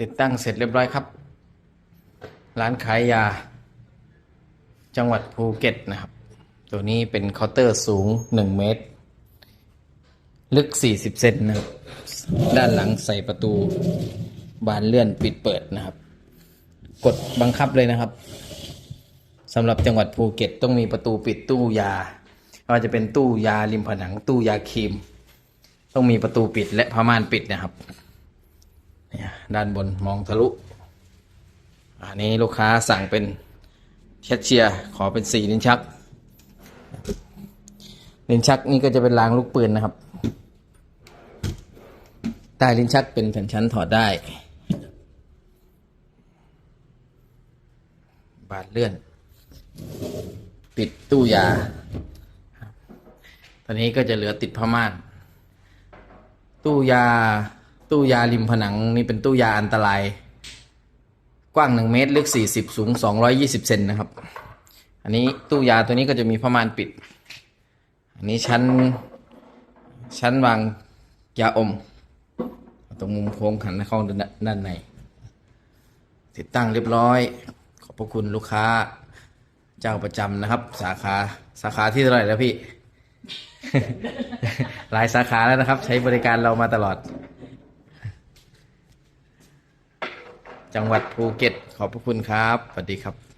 ติดตั้งเสร็จเรียบร้อยครับ ร้านขายยา จังหวัดภูเก็ตนะครับ ตัวนี้เป็นเคาน์เตอร์สูง 1 เมตร ลึก 40 เซนนะครับ ด้านหลังใส่ประตูบานเลื่อนปิดเปิดนะครับ กดบังคับเลยนะครับสำหรับจังหวัดภูเก็ตต้องมีประตูปิดตู้ยาไม่ว่าจะเป็นตู้ยาริมผนังตู้ยาครีม ต้องมีประตูปิดและผ้าม่านปิดนะครับ ด้านบนมองทะลุ อันนี้ลูกค้าสั่งเป็นแคชเชียร์ขอเป็นสี่ลิ้นชักลิ้นชักนี่ก็จะเป็นรางลูกปืนนะครับใต้ลิ้นชักเป็นแผ่นชั้นถอดได้ บานเลื่อนปิดตู้ยา ตอนนี้ก็จะเหลือติดผ้าม่าน ตู้ยา ตู้ยาริมผนังนี่เป็นตู้ยาอันตราย กว้างหนึ่งเมตร ลึกสี่สิบสูงสองร้อยี่สิบเซนนะครับ อันนี้ตู้ยาตัวนี้ก็จะมีผ้าม่านปิด อันนี้ชั้น ชั้นวางยาอม ตรงมุมโค้งหันเข้าด้านใน ติดตั้งเรียบร้อย ขอบพระคุณลูกค้า เจ้าประจำนะครับ สาขาสาขาที่เท่าไหร่แล้วพี่ หลายสาขาแล้วนะครับ ใช้บริการเรามาตลอด จังหวัดภูเก็ต ขอบพระคุณครับ สวัสดีครับ